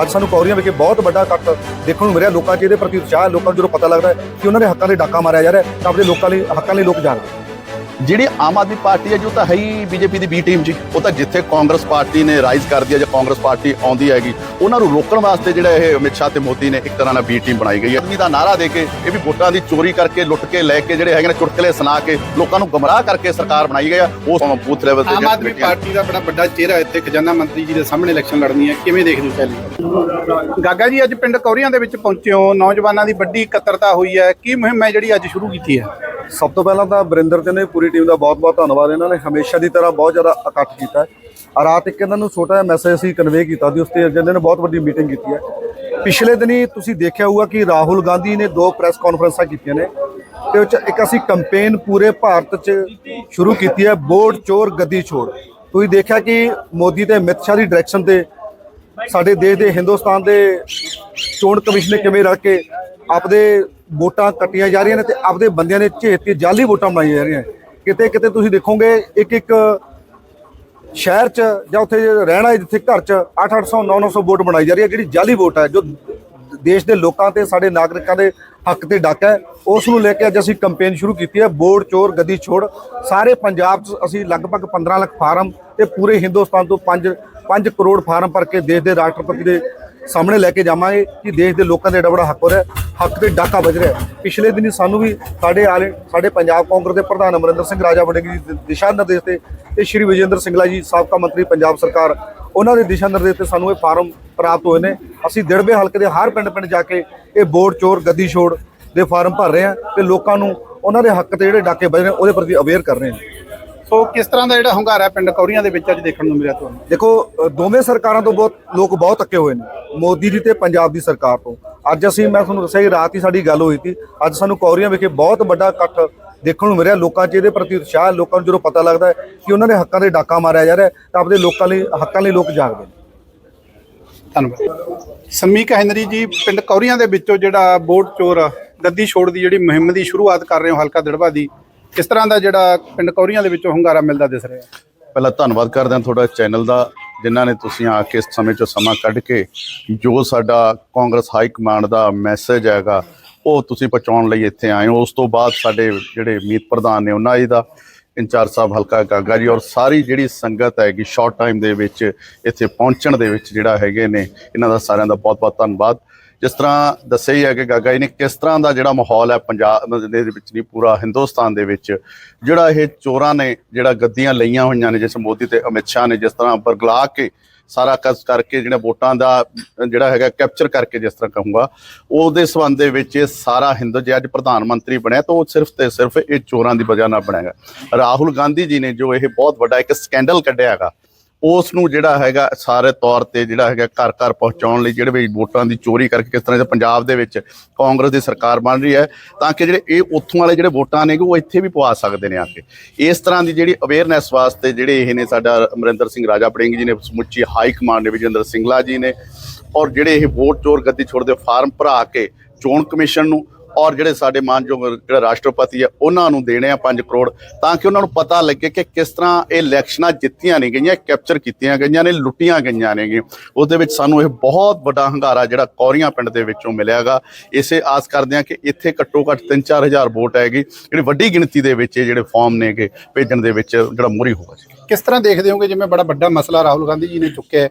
ਅੱਜ ਸਾਨੂੰ ਕੌਰੀਆਂ ਵਿਖੇ ਬਹੁਤ ਵੱਡਾ ਇਕੱਠ ਦੇਖਣ ਨੂੰ ਮਿਲਿਆ। ਲੋਕਾਂ 'ਚ ਇਹਦੇ ਪ੍ਰਤੀ ਉਤਸ਼ਾਹ ਲੋਕਾਂ ਨੂੰ ਜਦੋਂ ਪਤਾ ਲੱਗਦਾ ਕਿ ਉਹਨਾਂ ਦੇ ਹੱਕਾਂ ਲਈ ਡਾਕਾ ਮਾਰਿਆ ਜਾ ਰਿਹਾ ਤਾਂ ਆਪਣੇ ਲੋਕਾਂ ਲਈ ਹੱਕਾਂ ਲਈ ਲੋਕ ਜਾਗਦੇ ਜਿਹੜੀ ਆਮ ਆਦਮੀ ਪਾਰਟੀ ਹੈ ਜੀ ਉਹ ਤਾਂ ਹੈ ਹੀ ਬੀਜੇਪੀ ਦੀ ਬੀ ਟੀਮ ਜੀ ਉਹ ਤਾਂ ਜਿੱਥੇ ਕਾਂਗਰਸ ਪਾਰਟੀ ਨੇ ਰਾਈਜ਼ ਕਰਦੀ ਹੈ ਜਾਂ ਕਾਂਗਰਸ ਪਾਰਟੀ ਆਉਂਦੀ ਹੈਗੀ ਉਹਨਾਂ ਨੂੰ ਰੋਕਣ ਵਾਸਤੇ ਜਿਹੜਾ ਇਹ ਅਮਿਤ ਸ਼ਾਹ ਤੇ ਮੋਦੀ ਨੇ ਇੱਕ ਤਰ੍ਹਾਂ ਨਾਲ ਬੀ ਟੀਮ ਬਣਾਈ ਗਈ ਹੈ। ਆਦਮੀ ਦਾ ਨਾਰਾ ਦੇ ਕੇ ਇਹ ਵੀ ਵੋਟਾਂ ਦੀ ਚੋਰੀ ਕਰਕੇ ਲੁੱਟ ਕੇ ਲੈ ਕੇ ਜਿਹੜੇ ਹੈਗੇ ਨੇ ਚੁਟਕਲੇ ਸੁਣਾ ਕੇ ਲੋਕਾਂ ਨੂੰ ਗਮਰਾਹ ਕਰਕੇ ਸਰਕਾਰ ਬਣਾਈ ਗਈ ਆ ਉਸ ਬੂਥ ਲੈਵਲ ਤੇ ਆਮ ਆਦਮੀ ਪਾਰਟੀ ਦਾ ਬੜਾ ਵੱਡਾ ਚਿਹਰਾ ਇੱਥੇ ਖਜ਼ਾਨਾ ਮੰਤਰੀ ਜੀ ਦੇ ਸਾਹਮਣੇ ਇਲੈਕਸ਼ਨ ਲੜਨੀ ਹੈ ਕਿਵੇਂ ਦੇਖਦੇ ਹੋ ਪਹਿਲੀ ਗਾਗਾ ਜੀ ਅੱਜ ਪਿੰਡ ਕੌਰੀਆਂ ਦੇ ਵਿੱਚ ਪਹੁੰਚੇ ਹੋ ਨੌਜਵਾਨਾਂ ਦੀ ਵੱਡੀ ਇਕੱਤਰਤਾ ਹੋਈ ਹੈ ਕੀ ਮੁਹਿੰਮ ਹੈ ਜਿਹੜੀ ਅੱਜ ਸ਼ੁਰੂ ਕੀਤੀ ਹੈ? ਸਭ ਤੋਂ ਪਹਿਲਾਂ ਤਾਂ ਬਰਿੰਦਰ ਤੇ ਨੇ ਪੂਰੀ ਟੀਮ ਦਾ ਬਹੁਤ-ਬਹੁਤ ਧੰਨਵਾਦ। ਇਹਨਾਂ ਨੇ ਹਮੇਸ਼ਾ ਦੀ ਤਰ੍ਹਾਂ ਬਹੁਤ ਜ਼ਿਆਦਾ ਇਕੱਠ ਕੀਤਾ ਆ ਰਾਤ ਇੱਕ ਇਹਨਾਂ ਨੂੰ ਛੋਟਾ ਜਿਹਾ ਮੈਸੇਜ ਅਸੀਂ ਕਨਵੇ ਕੀਤਾ ਸੀ, ਉਸ ਤੇ ਇਹਨਾਂ ਨੇ ਬਹੁਤ ਵੱਡੀ ਮੀਟਿੰਗ ਕੀਤੀ ਹੈ। ਪਿਛਲੇ ਦਿਨੀ ਤੁਸੀਂ ਦੇਖਿਆ ਹੋਊਗਾ ਕਿ ਰਾਹੁਲ ਗਾਂਧੀ ਨੇ ਦੋ ਪ੍ਰੈਸ ਕਾਨਫਰੰਸਾਂ ਕੀਤੀਆਂ ਨੇ, ਤੇ ਉਹ 'ਚ ਇੱਕ ਅਸੀਂ ਕੈਂਪੇਨ ਪੂਰੇ ਭਾਰਤ 'ਚ ਸ਼ੁਰੂ ਕੀਤੀ ਹੈ ਵੋਟ ਚੋਰ, ਗੱਦੀ ਛੋੜ। ਤੁਸੀਂ ਦੇਖਿਆ ਕਿ ਮੋਦੀ ਤੇ ਅਮਿਤ ਸ਼ਾਹ ਦੀ ਡਾਇਰੈਕਸ਼ਨ ਤੇ ਸਾਡੇ ਦੇਸ਼ ਦੇ ਹਿੰਦੁਸਤਾਨ ਦੇ ਚੋਣ ਕਮਿਸ਼ਨ ਨੇ ਕਿਵੇਂ ਰਲ ਕੇ ਆਪਦੇ ਵੋਟਾਂ ਕੱਟੀਆਂ ਜਾ ਰਹੀਆਂ ਨੇ ਤੇ ਆਪਦੇ ਬੰਦਿਆਂ ਨੇ ਝੇਤ ਕੇ ਜਾਲੀ ਵੋਟਾਂ ਬਣਾਈਆਂ ਜਾ ਰਹੀਆਂ। ਕਿਤੇ ਕਿਤੇ ਤੁਸੀਂ ਦੇਖੋਗੇ ਇੱਕ ਇੱਕ ਸ਼ਹਿਰ 'ਚ ਜਾਂ ਉੱਥੇ ਰਹਿਣਾ ਜਿੱਥੇ ਘਰ 'ਚ 8-800 9-900 ਵੋਟ ਬਣਾਈ ਜਾ ਰਹੀ ਹੈ, ਜਿਹੜੀ ਜਾਲੀ ਵੋਟ ਹੈ, ਜੋ ਦੇਸ਼ ਦੇ ਲੋਕਾਂ ਤੇ, ਸਾਡੇ ਨਾਗਰਿਕਾਂ ਦੇ ਹੱਕ ਤੇ ਡਾਕਾ ਹੈ, ਉਸ ਨੂੰ ਲੈ ਕੇ ਅੱਜ ਅਸੀਂ ਕੈਂਪੇਨ ਸ਼ੁਰੂ ਕੀਤੀ ਹੈ ਵੋਟ ਚੋਰ, ਗੱਦੀ ਛੋੜ। ਸਾਰੇ ਪੰਜਾਬ 'ਚ ਅਸੀਂ ਲਗਭਗ 15 ਲੱਖ ਫਾਰਮ ਤੇ ਪੂਰੇ ਹਿੰਦੁਸਤਾਨ ਤੋਂ 5 5 ਕਰੋੜ ਫਾਰਮ ਭਰ ਕੇ ਦੇਸ਼ ਦੇ ਰਾਸ਼ਟਰਪਤੀ ਦੇ ਸਾਹਮਣੇ ਲੈ ਕੇ ਜਾਵਾਂਗੇ ਕਿ ਦੇਸ਼ ਦੇ ਲੋਕਾਂ ਦੇ ਏਡਾ ਬੜਾ ਹੱਕ ਹੋ ਰਿਹਾ ਹੱਕ ਤੇ ਡਾਕਾ ਵੱਜ ਰਿਹਾ ਪਿਛਲੇ ਦਿਨੀ ਸਾਨੂੰ ਵੀ ਸਾਡੇ ਆਲੇ ਸਾਡੇ ਪੰਜਾਬ ਕਾਂਗਰਸ ਦੇ ਪ੍ਰਧਾਨ ਅਮਰਿੰਦਰ ਸਿੰਘ ਰਾਜਾ ਵੜਿੰਗ ਜੀ ਦੇ ਦਿਸ਼ਾ ਨਿਰਦੇਸ਼ ਤੇ ਤੇ ਸ਼੍ਰੀ ਵਿਜੇਂਦਰ ਸਿੰਗਲਾ ਜੀ, ਸਾਬਕਾ ਮੰਤਰੀ ਪੰਜਾਬ ਸਰਕਾਰ, ਉਹਨਾਂ ਦੇ ਦਿਸ਼ਾ ਨਿਰਦੇਸ਼ ਤੇ ਸਾਨੂੰ ਇਹ ਫਾਰਮ ਪ੍ਰਾਪਤ ਹੋਏ ਨੇ। ਅਸੀਂ ਦਿੜਬੇ ਹਲਕੇ ਦੇ ਹਰ ਪਿੰਡ ਪਿੰਡ ਜਾ ਕੇ ਇਹ ਵੋਟ ਚੋਰ, ਗੱਦੀ ਛੋੜ ਦੇ ਫਾਰਮ ਭਰ ਰਹੇ ਹਾਂ ਤੇ ਲੋਕਾਂ ਨੂੰ ਉਹਨਾਂ ਦੇ ਹੱਕ ਤੇ ਜਿਹੜੇ ਡਾਕੇ ਵੱਜ ਰਹੇ ਨੇ, ਉਹਦੇ ਪ੍ਰਤੀ ਅਵੇਅਰ ਕਰ ਰਹੇ ਹਾਂ। ਸੋ ਕਿਸ ਤਰ੍ਹਾਂ ਦਾ ਜਿਹੜਾ ਹੁੰਗਾਰਾ ਪਿੰਡ ਕੌਰੀਆਂ ਦੇ ਵਿੱਚ ਅੱਜ ਦੇਖਣ ਨੂੰ ਮਿਲਿਆ ਤੁਹਾਨੂੰ? ਦੇਖੋ ਦੋਵੇਂ ਸਰਕਾਰਾਂ ਤੋਂ ਬਹੁਤ ਲੋਕ ਬਹੁਤ ਅੱਕੇ ਹੋਏ ਨੇ ਮੋਦੀ ਦੀ ਤੇ ਪੰਜਾਬ ਦੀ ਸਰਕਾਰ ਤੋਂ। ਅੱਜ ਅਸੀਂ ਮੈਂ ਤੁਹਾਨੂੰ ਦੱਸਿਆ ਕਿ ਰਾਤ ਹੀ ਸਾਡੀ ਗੱਲ ਹੋਈ ਸੀ ਅੱਜ ਸਾਨੂੰ ਕੌਰੀਆਂ ਵਿਖੇ ਬਹੁਤ ਵੱਡਾ ਇਕੱਠ ਦੇਖਣ ਨੂੰ ਮਿਲਿਆ ਲੋਕਾਂ 'ਚ ਇਹਦੇ ਪ੍ਰਤੀ ਉਤਸ਼ਾਹ। ਲੋਕਾਂ ਨੂੰ ਜਦੋਂ ਪਤਾ ਲੱਗਦਾ ਹੈ ਕਿ ਉਹਨਾਂ ਦੇ ਹੱਕਾਂ ਦੇ ਡਾਕਾ ਮਾਰਿਆ ਜਾ ਰਿਹਾ ਤਾਂ ਆਪਣੇ ਲੋਕਾਂ ਲਈ ਹੱਕਾਂ ਲਈ ਲੋਕ ਜਾਗਦੇ ਨੇ। ਧੰਨਵਾਦ। ਸਮੀਕ ਹੈਨਰੀ ਜੀ ਪਿੰਡ ਕੌਰੀਆਂ ਦੇ ਵਿੱਚੋਂ ਜਿਹੜਾ ਵੋਟ ਚੋਰ ਗੱਦੀ ਛੋੜ ਦੀ ਜਿਹੜੀ ਮੁਹਿੰਮ ਦੀ ਸ਼ੁਰੂਆਤ ਕਰ ਰਹੇ ਹੋ ਹਲਕਾ ਦਿੜਬਾ ਦੀ ਕਿਸ ਤਰ੍ਹਾਂ ਦਾ ਜਿਹੜਾ ਪਿੰਡ ਕੌਰੀਆਂ ਦੇ ਵਿੱਚੋਂ ਹੁੰਗਾਰਾ ਮਿਲਦਾ ਦਿਸ ਰਿਹਾ? ਪਹਿਲਾਂ ਧੰਨਵਾਦ ਕਰਦੇ ਹਾਂ ਤੁਹਾਡਾ ਚੈਨਲ ਦਾ, ਜਿਨ੍ਹਾਂ ਨੇ ਤੁਸੀਂ ਆ ਕੇ ਇਸ ਸਮੇਂ ਚੋਂ ਸਮਾਂ ਕੱਢ ਕੇ ਜੋ ਸਾਡਾ ਕਾਂਗਰਸ ਹਾਈ ਕਮਾਂਡ ਦਾ ਮੈਸੇਜ ਹੈਗਾ, ਉਹ ਤੁਸੀਂ ਪਹੁੰਚਾਉਣ ਲਈ ਇੱਥੇ ਆਏ ਹੋ। ਉਸ ਤੋਂ ਬਾਅਦ ਸਾਡੇ ਜਿਹੜੇ ਮੀਤ ਪ੍ਰਧਾਨ ਨੇ ਉਹਨਾਂ ਜੀ ਦਾ ਇੰਚਾਰਜ ਸਾਹਿਬ ਹਲਕਾ ਗਾਗਾ ਜੀ ਔਰ ਸਾਰੀ ਜਿਹੜੀ ਸੰਗਤ ਹੈਗੀ ਸ਼ਾਰਟ ਟਾਈਮ ਦੇ ਵਿੱਚ ਇੱਥੇ ਪਹੁੰਚਣ ਦੇ ਵਿੱਚ ਜਿਹੜਾ ਹੈਗੇ ਨੇ, ਇਹਨਾਂ ਦਾ ਸਾਰਿਆਂ ਦਾ ਬਹੁਤ-ਬਹੁਤ ਧੰਨਵਾਦ। ਜਿਸ ਤਰ੍ਹਾਂ ਦੱਸਿਆ ਹੀ ਹੈ ਕਿ ਗਾਗਾ ਜੀ ਨੇ ਕਿਸ ਤਰ੍ਹਾਂ ਦਾ ਜਿਹੜਾ ਮਾਹੌਲ ਹੈ ਪੰਜਾਬ ਦੇ ਵਿੱਚ ਨਹੀਂ, ਪੂਰਾ ਹਿੰਦੁਸਤਾਨ ਦੇ ਵਿੱਚ, ਜਿਹੜਾ ਇਹ ਚੋਰਾਂ ਨੇ ਜਿਹੜਾ ਗੱਦੀਆਂ ਲਈਆਂ ਹੋਈਆਂ ਨੇ, ਜਿਸ ਮੋਦੀ ਤੇ ਅਮਿਤ ਸ਼ਾਹ ਨੇ ਜਿਸ ਤਰ੍ਹਾਂ ਬਰਗਲਾ ਕੇ ਸਾਰਾ ਕਸ ਕਰਕੇ ਜਿਹੜਾ ਵੋਟਾਂ ਦਾ ਜਿਹੜਾ ਹੈਗਾ ਕੈਪਚਰ ਕਰਕੇ ਜਿਸ ਤਰ੍ਹਾਂ ਕਹੂੰਗਾ, ਉਹਦੇ ਸੰਬੰਧ ਦੇ ਵਿੱਚ ਇਹ ਸਾਰਾ ਹਿੰਦੂ ਜੇ ਅੱਜ ਪ੍ਰਧਾਨ ਮੰਤਰੀ ਬਣਿਆ, ਤਾਂ ਉਹ ਸਿਰਫ ਤੇ ਸਿਰਫ ਇਹ ਚੋਰਾਂ ਦੀ ਵਜ੍ਹਾ ਨਾਲ ਬਣਿਆ ਰਾਹੁਲ ਗਾਂਧੀ ਜੀ ਨੇ ਜੋ ਇਹ ਬਹੁਤ ਵੱਡਾ ਇੱਕ ਸਕੈਂਡਲ ਕੱਢਿਆ ਹੈਗਾ ਉਸ ਨੂੰ ਜਿਹੜਾ ਹੈਗਾ ਸਾਰੇ ਤੌਰ ਤੇ ਜਿਹੜਾ ਹੈਗਾ ਘਰ ਘਰ ਪਹੁੰਚਾਉਣ ਲਈ ਜਿਹੜੇ ਵੀ ਵੋਟਾਂ ਦੀ ਚੋਰੀ ਕਰਕੇ ਕਿਸ ਤਰ੍ਹਾਂ ਦੇ ਪੰਜਾਬ ਦੇ ਵਿੱਚ ਕਾਂਗਰਸ ਦੀ ਸਰਕਾਰ ਬਣ ਰਹੀ ਹੈ, ਤਾਂ ਕਿ ਜਿਹੜੇ ਇਹ ਉੱਥੋਂ ਵਾਲੇ ਜਿਹੜੇ ਵੋਟਾਂ ਨੇ ਉਹ ਇੱਥੇ ਵੀ ਪਵਾ ਸਕਦੇ ਨੇ ਆ ਕੇ। ਇਸ ਤਰ੍ਹਾਂ ਦੀ ਜਿਹੜੀ ਅਵੇਅਰਨੈਸ ਵਾਸਤੇ ਜਿਹੜੇ ਇਹ ਨੇ ਸਾਡਾ ਅਮਰਿੰਦਰ ਸਿੰਘ ਰਾਜਾ ਪੜਿੰਗ ਜੀ ਨੇ, ਸਮੁੱਚੀ ਹਾਈ ਕਮਾਂਡ ਨੇ ਵਿਜੇਂਦਰ ਸਿੰਗਲਾ ਜੀ ਨੇ, ਔਰ ਜਿਹੜੇ ਇਹ ਵੋਟ ਚੋਰ ਗੱਦੀ ਛੋੜਦੇ ਫਾਰਮ ਭਰਾ ਕੇ ਚੋਣ ਕਮਿਸ਼ਨ ਨੂੰ ਔਰ ਜਿਹੜੇ ਸਾਡੇ ਮਾਨਯੋਗ ਜਿਹੜਾ ਰਾਸ਼ਟਰਪਤੀ ਹੈ, ਉਹਨਾਂ ਨੂੰ ਦੇਣੇ ਆ 5 ਕਰੋੜ ਤਾਂ ਕਿ ਉਹਨਾਂ ਨੂੰ ਪਤਾ ਲੱਗੇ ਕਿ ਕਿਸ ਤਰ੍ਹਾਂ ਇਹ ਇਲੈਕਸ਼ਨਾਂ ਜਿੱਤੀਆਂ ਨਹੀਂ ਗਈਆਂ, ਕੈਪਚਰ ਕੀਤੀਆਂ ਗਈਆਂ ਨੇ, ਲੁੱਟੀਆਂ ਗਈਆਂ ਨੇਗੇ ਉਹਦੇ ਵਿੱਚ ਸਾਨੂੰ ਇਹ ਬਹੁਤ ਵੱਡਾ ਹੰਗਾਰਾ ਜਿਹੜਾ ਕੌਰੀਆਂ ਪਿੰਡ ਦੇ ਵਿੱਚੋਂ ਮਿਲਿਆਗਾ। ਇਸੇ ਆਸ ਕਰਦੇ ਹਾਂ ਕਿ ਇੱਥੇ ਘੱਟੋ ਘੱਟ 3-4000 ਵੋਟ ਹੈਗੀ। ਜਿਹੜੀ ਵੱਡੀ ਗਿਣਤੀ ਦੇ ਵਿੱਚ ਇਹ ਜਿਹੜੇ ਫਾਰਮ ਨੇਗੇ, ਭੇਜਣ ਦੇ ਵਿੱਚ ਜਿਹੜਾ ਮੂਰੀ ਹੋਗਾ ਜੀ। ਕਿਸ ਤਰ੍ਹਾਂ ਦੇਖਦੇ ਹੋਗੇ ਜਿਵੇਂ ਬੜਾ ਵੱਡਾ ਮਸਲਾ ਰਾਹੁਲ ਗਾਂਧੀ ਜੀ ਨੇ ਚੁੱਕਿਆ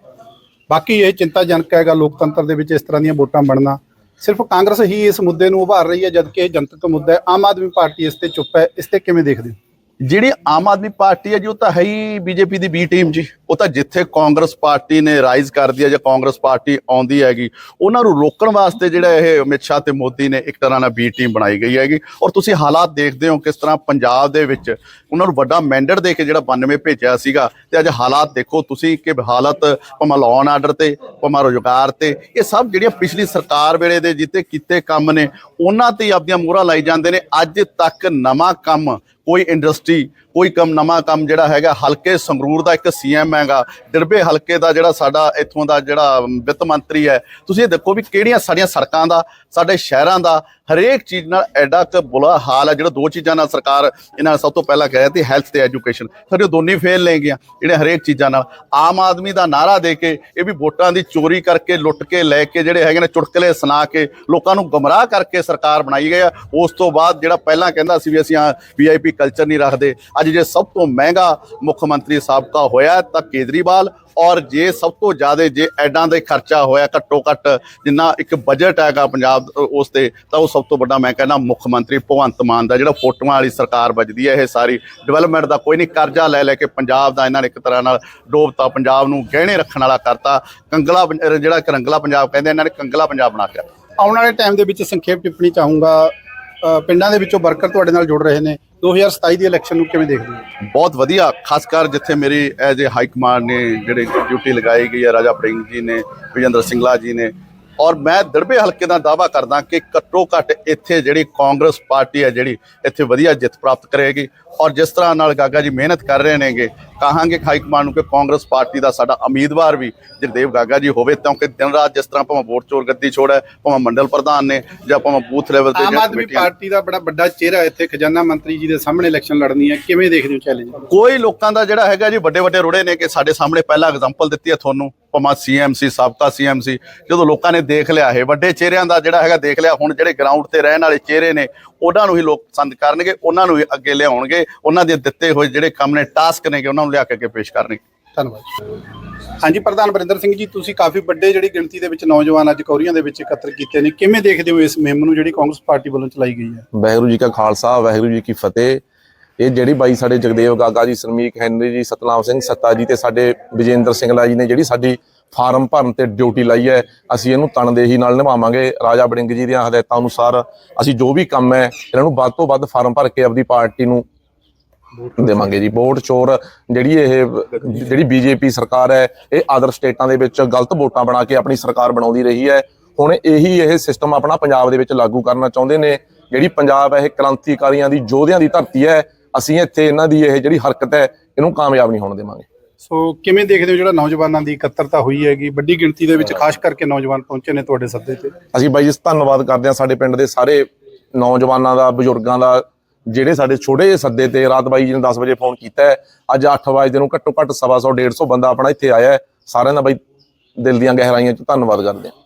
ਬਾਕੀ ਇਹ ਚਿੰਤਾਜਨਕ ਹੈਗਾ ਲੋਕਤੰਤਰ ਦੇ ਵਿੱਚ ਇਸ ਤਰ੍ਹਾਂ ਦੀਆਂ ਵੋਟਾਂ ਬਣਨਾ। ਸਿਰਫ ਕਾਂਗਰਸ ਹੀ ਇਸ ਮੁੱਦੇ ਨੂੰ ਉਭਾਰ ਰਹੀ ਹੈ, ਜਦਕਿ ਇਹ ਜਨਤਕ ਮੁੱਦਾ ਹੈ। ਆਮ ਆਦਮੀ ਪਾਰਟੀ ਇਸ ਤੇ ਚੁੱਪ ਹੈ। ਇਸ ਤੇ ਕਿਵੇਂ ਦੇਖਦੇ ਹੋ? ਜਿਹੜੀ ਆਮ ਆਦਮੀ ਪਾਰਟੀ ਹੈ ਜੀ, ਉਹ ਤਾਂ ਹੈ ਹੀ ਬੀਜੇਪੀ ਦੀ ਬੀ ਟੀਮ ਜੀ। ਉਹ ਤਾਂ ਜਿੱਥੇ ਕਾਂਗਰਸ ਪਾਰਟੀ ਨੇ ਰਾਈਜ਼ ਕਰਦੀ ਹੈ ਜਾਂ ਕਾਂਗਰਸ ਪਾਰਟੀ ਆਉਂਦੀ ਹੈਗੀ, ਉਹਨਾਂ ਨੂੰ ਰੋਕਣ ਵਾਸਤੇ ਜਿਹੜਾ ਇਹ ਅਮਿਤ ਸ਼ਾਹ ਤੇ ਮੋਦੀ ਨੇ ਇੱਕ ਤਰ੍ਹਾਂ ਨਾਲ ਬੀ ਟੀਮ ਬਣਾਈ ਗਈ ਹੈਗੀ। ਔਰ ਤੁਸੀਂ ਹਾਲਾਤ ਦੇਖਦੇ ਹੋ ਕਿਸ ਤਰ੍ਹਾਂ ਪੰਜਾਬ ਦੇ ਵਿੱਚ ਉਹਨਾਂ ਨੂੰ ਵੱਡਾ ਮੈਂਡੇਟ ਦੇ ਕੇ ਜਿਹੜਾ 92 ਭੇਜਿਆ ਸੀਗਾ, ਤੇ ਅੱਜ ਹਾਲਾਤ ਦੇਖੋ ਤੁਸੀਂ ਕਿ ਹਾਲਤ ਭਾਵੇਂ ਲਾਅ ਆਰਡਰ ਤੇ, ਭਾਵੇਂ ਰੁਜ਼ਗਾਰ ਤੇ, ਇਹ ਸਭ ਜਿਹੜੀਆਂ ਪਿਛਲੀ ਸਰਕਾਰ ਵੇਲੇ ਦੇ ਜਿੱਤੇ ਕੀਤੇ ਕੰਮ ਨੇ, ਉਹਨਾਂ ਤੇ ਹੀ ਆਪਦੀਆਂ ਮੋਹਰਾਂ ਲਾਈ ਜਾਂਦੇ ਨੇ। ਅੱਜ ਤੱਕ ਨਵਾਂ ਕੰਮ, ਕੋਈ ਇੰਡਸਟਰੀ ਕੋਈ ਕੰਮ ਨਵਾਂ ਕੰਮ ਜਿਹੜਾ ਹੈਗਾ, ਹਲਕੇ ਸੰਗਰੂਰ ਦਾ ਇੱਕ ਸੀਐਮ ਹੈਗਾ ਡਿਰਬੇ ਹਲਕੇ ਦਾ ਜਿਹੜਾ ਸਾਡਾ ਇੱਥੋਂ ਦਾ ਜਿਹੜਾ ਵਿੱਤ ਮੰਤਰੀ ਹੈ, ਤੁਸੀਂ ਇਹ ਦੇਖੋ ਵੀ ਕਿਹੜੀਆਂ ਸਾਡੀਆਂ ਸੜਕਾਂ ਦਾ, ਸਾਡੇ ਸ਼ਹਿਰਾਂ ਦਾ ਹਰੇਕ ਚੀਜ਼ ਨਾਲ ਐਡਾ ਕੁ ਬੁਰਾ ਹਾਲ ਹੈ ਜਿਹੜਾ ਦੋ ਚੀਜ਼ਾਂ ਨਾਲ ਸਰਕਾਰ ਇਹਨਾਂ ਨੇ ਸਭ ਤੋਂ ਪਹਿਲਾਂ ਕਹਿਆ ਤੇ ਹੈਲਥ ਤੇ ਐਜੂਕੇਸ਼ਨ ਸਰ ਉਹ ਦੋਨੇ ਫੇਲ ਲੈ ਗਈਆਂ, ਜਿਹੜੇ ਹਰੇਕ ਚੀਜ਼ਾਂ ਨਾਲ। ਆਮ ਆਦਮੀ ਦਾ ਨਾਰਾ ਦੇ ਕੇ, ਇਹ ਵੀ ਵੋਟਾਂ ਦੀ ਚੋਰੀ ਕਰਕੇ, ਲੁੱਟ ਕੇ, ਲੈ ਕੇ, ਜਿਹੜੇ ਹੈਗੇ ਨੇ ਚੁਟਕਲੇ ਸੁਣਾ ਕੇ, ਲੋਕਾਂ ਨੂੰ ਗਮਰਾਹ ਕਰਕੇ ਸਰਕਾਰ ਬਣਾਈ ਗਈ ਆ। ਉਸ ਤੋਂ ਬਾਅਦ ਜਿਹੜਾ ਪਹਿਲਾਂ ਕਹਿੰਦਾ ਸੀ ਵੀ ਅਸੀਂ ਆ ਵੀਆਈਪੀ ਕਲਚਰ ਨਹੀਂ ਰੱਖਦੇ। ਅੱਜ ਜੇ ਸਭ ਤੋਂ ਮਹਿੰਗਾ ਮੁੱਖ ਮੰਤਰੀ ਸਾਬਕਾ ਹੋਇਆ ਤਾਂ ਕੇਜਰੀਵਾਲ। ਔਰ ਜੇ ਸਭ ਤੋਂ ਜ਼ਿਆਦਾ ਜੇ ਐਡਾਂ ਦੇ ਖਰਚਾ ਹੋਇਆ ਘੱਟੋ ਘੱਟ, ਜਿੰਨਾ ਇੱਕ ਬਜਟ ਹੈਗਾ ਪੰਜਾਬ ਉਸ ਤੇ, ਤਾਂ ਉਹ ਸਭ ਤੋਂ ਵੱਡਾ ਮੈਂ ਕਹਿੰਦਾ ਮੁੱਖ ਮੰਤਰੀ ਭਗਵੰਤ ਮਾਨ ਦਾ ਜਿਹੜਾ ਫੋਟੋਆਂ ਵਾਲੀ ਸਰਕਾਰ ਵੱਜਦੀ ਹੈ ਇਹ ਸਾਰੀ ਡਿਵੈਲਪਮੈਂਟ ਦਾ ਕੋਈ ਨਹੀਂ ਕਰਜ਼ਾ ਲੈ ਲੈ ਕੇ ਪੰਜਾਬ ਦਾ ਇਹਨਾਂ ਨੇ ਇੱਕ ਤਰ੍ਹਾਂ ਨਾਲ ਡੋਬਤਾ ਪੰਜਾਬ ਨੂੰ ਗਹਿਣੇ ਰੱਖਣ ਵਾਲਾ ਕਰਤਾ। ਕੰਗਲਾ ਅ, ਜਿਹੜਾ ਕਰੰਗਲਾ ਪੰਜਾਬ ਕਹਿੰਦੇ ਇਹਨਾਂ ਨੇ ਕੰਗਲਾ ਪੰਜਾਬ ਬਣਾ ਕੇ ਆਉਣ ਵਾਲੇ ਟਾਈਮ ਦੇ ਵਿੱਚ ਸੰਖੇਪ ਟਿੱਪਣੀ ਚਾਹੂੰਗਾ ਅ, ਪਿੰਡਾਂ ਦੇ ਵਿੱਚੋਂ ਵਰਕਰ ਤੁਹਾਡੇ ਨਾਲ ਜੁੜ ਰਹੇ ਨੇ। 2027 ਦੀ ਇਲੈਕਸ਼ਨ ਨੂੰ ਕਿਵੇਂ ਦੇਖਦੇ ਹੋ? ਬਹੁਤ ਵਧੀਆ ਖਾਸ ਕਰ ਜਿੱਥੇ ਮੇਰੀ ਐਜ ਏ ਹਾਈ ਕਮਾਂਡ ਨੇ ਜਿਹੜੇ ਡਿਊਟੀ ਲਗਾਈ ਗਈ ਹੈ ਰਾਜਾ ਪ੍ਰਿੰਗ ਜੀ ਨੇ ਵਿਜੇਂਦਰ ਸਿੰਗਲਾ ਜੀ ਨੇ ਔਰ ਮੈਂ ਦਰਬੇ ਹਲਕੇ ਦਾ ਦਾਵਾ ਕਰਦਾ ਕਿ ਘੱਟੋ ਘੱਟ ਇੱਥੇ ਜਿਹੜੀ ਕਾਂਗਰਸ ਪਾਰਟੀ ਹੈ ਜਿਹੜੀ ਇੱਥੇ ਵਧੀਆ ਜਿੱਤ ਪ੍ਰਾਪਤ ਕਰੇਗੀ। ਔਰ ਜਿਸ ਤਰ੍ਹਾਂ ਨਾਲ ਗਾਗਾ ਜੀ ਮਿਹਨਤ ਕਰ ਰਹੇ ਨੇਗੇ ਕਹਾਂਗੇ ਹਾਈ ਕਮਾਂਡ ਨੂੰ ਕਿ ਕਾਂਗਰਸ ਪਾਰਟੀ ਦਾ ਸਾਡਾ ਉਮੀਦਵਾਰ ਵੀ ਜਗਦੇਵ ਗਾਗਾ ਜੀ ਹੋਵੇ ਕਿਉਂਕਿ ਦਿਨ ਰਾਤ ਜਿਸ ਤਰ੍ਹਾਂ ਭਾਵੇਂ ਵੋਟ ਚੋਰ ਗੱਦੀ ਛੋੜ ਹੈ ਭਾਵੇਂ ਮੰਡਲ ਪ੍ਰਧਾਨ ਨੇ ਜਾਂ ਭਾਵੇਂ ਬੂਥ ਲੈਵਲ ਤੇ ਆਮ ਆਦਮੀ ਪਾਰਟੀ ਦਾ ਬੜਾ ਵੱਡਾ ਚਿਹਰਾ ਇੱਥੇ ਖਜ਼ਾਨਾ ਮੰਤਰੀ ਜੀ ਦੇ ਸਾਹਮਣੇ ਇਲੈਕਸ਼ਨ ਲੜਨੀ ਹੈ। ਕਿਵੇਂ ਦੇਖਦੇ ਹੋ ਚੈਲੰਜ ਕੋਈ ਲੋਕਾਂ ਦਾ ਜਿਹੜਾ ਹੈਗਾ ਜੀ ਵੱਡੇ ਵੱਡੇ ਰੁੜੇ ਨੇ ਕਿ ਸਾਡੇ ਸਾਹਮਣੇ ਪਹਿਲਾਂ ਐਗਜ਼ਾਮਪਲ ਦਿੱਤੀ ਹੈ ਤੁਹਾਨੂੰ। ਭਾਵੇਂ ਸੀਐਮਸੀ ਸਾਬਕਾ ਸੀਐਮਸੀ ਜਦੋਂ ਲੋਕਾਂ ਨੇ ਦੇਖ ਲਿਆ ਹੈ ਵੱਡੇ ਚਿਹਰਿਆਂ ਦਾ ਜਿਹੜਾ ਹੈਗਾ ਦੇਖ ਲਿਆ ਹੁਣ ਜਿਹੜੇ ਗਰਾਊਂਡ ਤੇ ਰਹਿਣ ਵਾਲੇ ਚਿਹਰੇ ਨੇ ਉਹਨਾਂ ਨੂੰ ਹੀ ਲੋਕ ਪਸੰਦ ਕਰਨਗੇ ਉਹਨਾਂ ਨੂੰ ਹੀ ਅੱਗੇ ਲਿਆਉਣਗੇ ਉਹਨਾਂ ਦੇ ਦਿੱਤੇ ਹੋਏ ਜਿਹੜੇ ਕੰਮ ਨੇ ਟਾਸਕ ਨੇਗੇ ਉਹਨਾਂ ਨੂੰ ਲਿਆ ਕੇ ਅੱਗੇ ਪੇਸ਼ ਕਰਨਗੇ। ਧੰਨਵਾਦ ਹਾਂਜੀ ਪ੍ਰਧਾਨ ਬਰਿੰਦਰ ਸਿੰਘ ਜੀ ਤੁਸੀਂ ਕਾਫੀ ਵੱਡੇ ਜਿਹੜੀ ਗਿਣਤੀ ਦੇ ਵਿੱਚ ਨੌਜਵਾਨ ਅੱਜ ਕੌਰੀਆਂ ਦੇ ਵਿੱਚ ਇਕੱਤਰ ਕੀਤੇ ਨੇ ਕਿਵੇਂ ਦੇਖਦੇ ਹੋ ਇਸ ਮੁਹਿੰਮ ਨੂੰ ਜਿਹੜੀ ਕਾਂਗਰਸ ਪਾਰਟੀ ਵੱਲੋਂ ਚਲਾਈ ਗਈ ਹੈ? ਵਾਹਿਗੁਰੂ ਜੀ ਕਾ ਖਾਲਸਾ ਵਾਹਿਗੁਰੂ ਜੀ ਕੀ ਫਤਿਹ। ਇਹ ਜਿਹੜੀ ਬਾਈ ਸਾਡੇ ਜਗਦੇਵ ਗਾਗਾ ਜੀ, ਸਰਮੀਕ ਹੈਨਰੀ ਜੀ, ਸਤਨਾਮ ਸਿੰਘ ਸੱਤਾ ਜੀ ਤੇ ਸਾਡੇ ਵਿਜੇਂਦਰ ਸਿੰਘਲਾ ਜੀ ਨੇ ਜਿਹੜੀ ਸਾਡੀ ਫਾਰਮ ਭਰਨ ਤੇ ਡਿਊਟੀ ਲਾਈ ਹੈ, ਅਸੀਂ ਇਹਨੂੰ ਤਨਦੇਹੀ ਨਾਲ ਨਿਭਾਵਾਂਗੇ। ਰਾਜਾ ਬੜਿੰਗ ਜੀ ਦੀਆਂ ਹਦਾਇਤਾਂ ਅਨੁਸਾਰ ਅਸੀਂ ਜੋ ਵੀ ਕੰਮ ਹੈ, ਇਹਨਾਂ ਨੂੰ ਵੱਧ ਤੋਂ ਵੱਧ ਫਾਰਮ ਭਰ ਕੇ ਆਪਦੀ ਪਾਰਟੀ ਨੂੰ ਦੇਵਾਂਗੇ ਜੀ। ਵੋਟ ਚੋਰ ਜਿਹੜੀ ਇਹ, ਜਿਹੜੀ ਬੀਜੇਪੀ ਸਰਕਾਰ ਹੈ, ਇਹ ਅਦਰ ਸਟੇਟਾਂ ਦੇ ਵਿੱਚ ਗਲਤ ਵੋਟਾਂ ਬਣਾ ਕੇ ਆਪਣੀ ਸਰਕਾਰ ਬਣਾਉਂਦੀ ਰਹੀ ਹੈ। ਹੁਣ ਇਹੀ ਇਹ ਸਿਸਟਮ ਆਪਣਾ ਪੰਜਾਬ ਦੇ ਵਿੱਚ ਲਾਗੂ ਕਰਨਾ ਚਾਹੁੰਦੇ ਨੇ। ਜਿਹੜੀ ਪੰਜਾਬ ਇਹ ਕ੍ਰਾਂਤੀਕਾਰੀਆਂ ਦੀ ਯੋਧਿਆਂ ਦੀ ਧਰਤੀ ਹੈ ਅਸੀਂ ਇੱਥੇ ਇਹਨਾਂ ਦੀ ਇਹ ਜਿਹੜੀ ਹਰਕਤ ਹੈ ਇਹਨੂੰ ਕਾਮਯਾਬ ਨਹੀਂ ਹੋਣ ਦੇਵਾਂਗੇ। ਸੋ ਕਿਵੇਂ ਦੇਖਦੇ ਹੋ ਜਿਹੜਾ ਨੌਜਵਾਨਾਂ ਦੀ ਇਕੱਤਰਤਾ ਹੋਈ ਹੈਗੀ? ਵੱਡੀ ਗਿਣਤੀ ਦੇ ਵਿੱਚ ਖਾਸ ਕਰਕੇ ਨੌਜਵਾਨ ਪਹੁੰਚੇ ਨੇ ਤੁਹਾਡੇ ਸੱਦੇ ਤੇ। ਅਸੀਂ ਬਾਈ ਜੀ ਧੰਨਵਾਦ ਕਰਦੇ ਹਾਂ ਸਾਡੇ ਪਿੰਡ ਦੇ ਸਾਰੇ ਨੌਜਵਾਨਾਂ ਦਾ ਬਜ਼ੁਰਗਾਂ ਦਾ ਜਿਹੜੇ ਸਾਡੇ ਛੋਟੇ ਜਿਹੇ ਸੱਦੇ ਤੇ ਰਾਤ ਬਾਈ ਜੀ ਨੇ 10 ਵਜੇ ਫੋਨ ਕੀਤਾ ਹੈ। ਅੱਜ 8 ਵਜੇ ਨੂੰ ਘੱਟੋ ਘੱਟ 100 150 ਬੰਦਾ ਆਪਣਾ ਇੱਥੇ ਆਇਆ ਹੈ। ਸਾਰਿਆਂ ਦਾ ਬਾਈ ਦਿਲ ਦੀਆਂ ਗਹਿਰਾਈਆਂ ਚ ਧੰਨਵਾਦ ਕਰਦੇ ਹਾਂ।